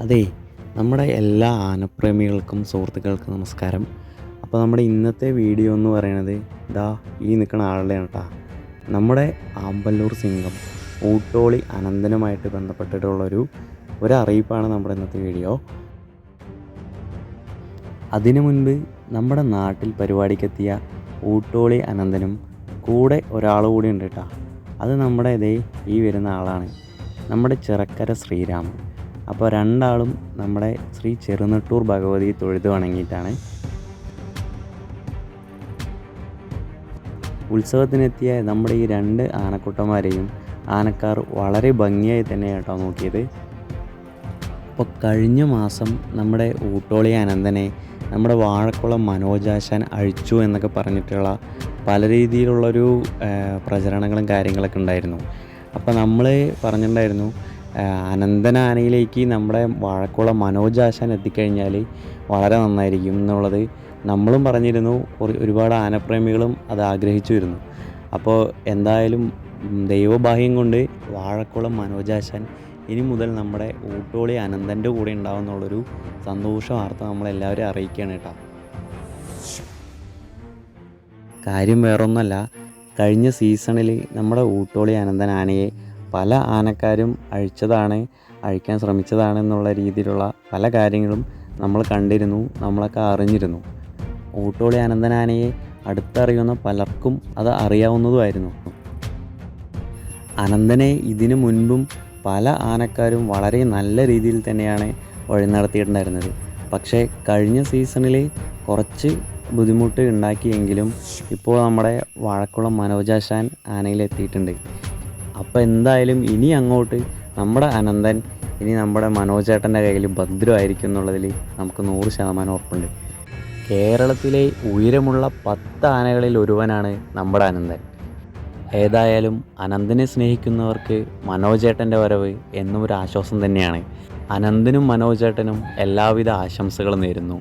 അതെ നമ്മുടെ എല്ലാ ആനപ്രേമികൾക്കും സുഹൃത്തുക്കൾക്കും നമസ്കാരം. അപ്പോൾ നമ്മുടെ ഇന്നത്തെ വീഡിയോ എന്ന് പറയണത് ഇതാ ഈ നിൽക്കുന്ന ആളുടെയാണ് കേട്ടോ നമ്മുടെ ആമ്പല്ലൂർ സിംഗം ഊട്ടോളി അനന്തനുമായിട്ട് ബന്ധപ്പെട്ടിട്ടുള്ളൊരു ഒരു നമ്മുടെ ഇന്നത്തെ വീഡിയോ. അതിനു മുൻപ് നമ്മുടെ നാട്ടിൽ പരിപാടിക്കെത്തിയ ഊട്ടോളി അനന്തനും കൂടെ ഒരാൾ കൂടി ഉണ്ട് കേട്ടോ അത് നമ്മുടെ ഇതേ ഈ വരുന്ന ആളാണ്. നമ്മുടെ ചിറക്കര ശ്രീരാമൻ. അപ്പോൾ രണ്ടാളും നമ്മുടെ ശ്രീ ചെറുനെട്ടൂർ ഭഗവതി തൊഴുത് വണങ്ങിയിട്ടാണ്. ഉത്സവത്തിനെത്തിയ നമ്മുടെ ഈ രണ്ട് ആനക്കുട്ടന്മാരെയും ആനക്കാർ വളരെ ഭംഗിയായി തന്നെ കേട്ടോ നോക്കിയത്. അപ്പോൾ കഴിഞ്ഞ മാസം നമ്മുടെ ഊട്ടോളി അനന്തനെ നമ്മുടെ വാഴക്കുളം മനോജാശാൻ അഴിച്ചു എന്നൊക്കെ പറഞ്ഞിട്ടുള്ള പല രീതിയിലുള്ളൊരു പ്രചരണങ്ങളും കാര്യങ്ങളൊക്കെ ഉണ്ടായിരുന്നു. അപ്പോൾ നമ്മൾ പറഞ്ഞിട്ടുണ്ടായിരുന്നു ആനയിലേക്ക് നമ്മുടെ വാഴക്കുളം മനോജാശാൻ എത്തിക്കഴിഞ്ഞാൽ വളരെ നന്നായിരിക്കും എന്നുള്ളത് നമ്മളും പറഞ്ഞിരുന്നു. ഒരു- ഒരുപാട് ആനപ്രേമികളും അത് ആഗ്രഹിച്ചു വരുന്നു. അപ്പോൾ എന്തായാലും ദൈവബാഹ്യം കൊണ്ട് വാഴക്കുളം മനോജാശാൻ ഇനി മുതൽ നമ്മുടെ ഊട്ടോളി അനന്തന്റെ കൂടെ ഉണ്ടാവും എന്നുള്ളൊരു സന്തോഷ വാർത്ത നമ്മളെല്ലാവരും അറിയിക്കുകയാണ് കേട്ടോ. കാര്യം വേറൊന്നുമല്ല കഴിഞ്ഞ സീസണിൽ നമ്മുടെ ഊട്ടോളി അനന്തൻ ആനയെ പല ആനക്കാരും അഴിച്ചതാണ് അഴിക്കാൻ ശ്രമിച്ചതാണ് എന്നുള്ള രീതിയിലുള്ള പല കാര്യങ്ങളും നമ്മൾ കണ്ടിരുന്നു നമ്മളൊക്കെ അറിഞ്ഞിരുന്നു. ഊട്ടോളി അനന്തനാനയെ അടുത്തറിയുന്ന പലർക്കും അത് അറിയാവുന്നതുമായിരുന്നു. അനന്തനെ ഇതിനു മുൻപും പല ആനക്കാരും വളരെ നല്ല രീതിയിൽ തന്നെയാണ് വഴി നടത്തിയിട്ടുണ്ടായിരുന്നത്. പക്ഷേ കഴിഞ്ഞ സീസണിൽ കുറച്ച് ബുദ്ധിമുട്ട് ഉണ്ടാക്കിയെങ്കിലും ഇപ്പോൾ നമ്മുടെ വാഴക്കുളം മനോജാശാൻ ആനയിലെത്തിയിട്ടുണ്ട്. അപ്പോൾ എന്തായാലും ഇനി അങ്ങോട്ട് നമ്മുടെ അനന്തൻ ഇനി നമ്മുടെ മനോജേട്ടന്റെ കയ്യിൽ ഭദ്രമായിരിക്കും എന്നുള്ളതിൽ നമുക്ക് നൂറ് ശതമാനം ഉറപ്പുണ്ട്. കേരളത്തിലെ ഉയരമുള്ള പത്ത് ആനകളിൽ ഒരുവനാണ് നമ്മുടെ അനന്തൻ. ഏതായാലും അനന്തനെ സ്നേഹിക്കുന്നവർക്ക് മനോജേട്ടന്റെ വരവ് എന്നും ഒരു ആശ്വാസം തന്നെയാണ്. അനന്തനും മനോജേട്ടനും എല്ലാവിധ ആശംസകളും നേരുന്നു.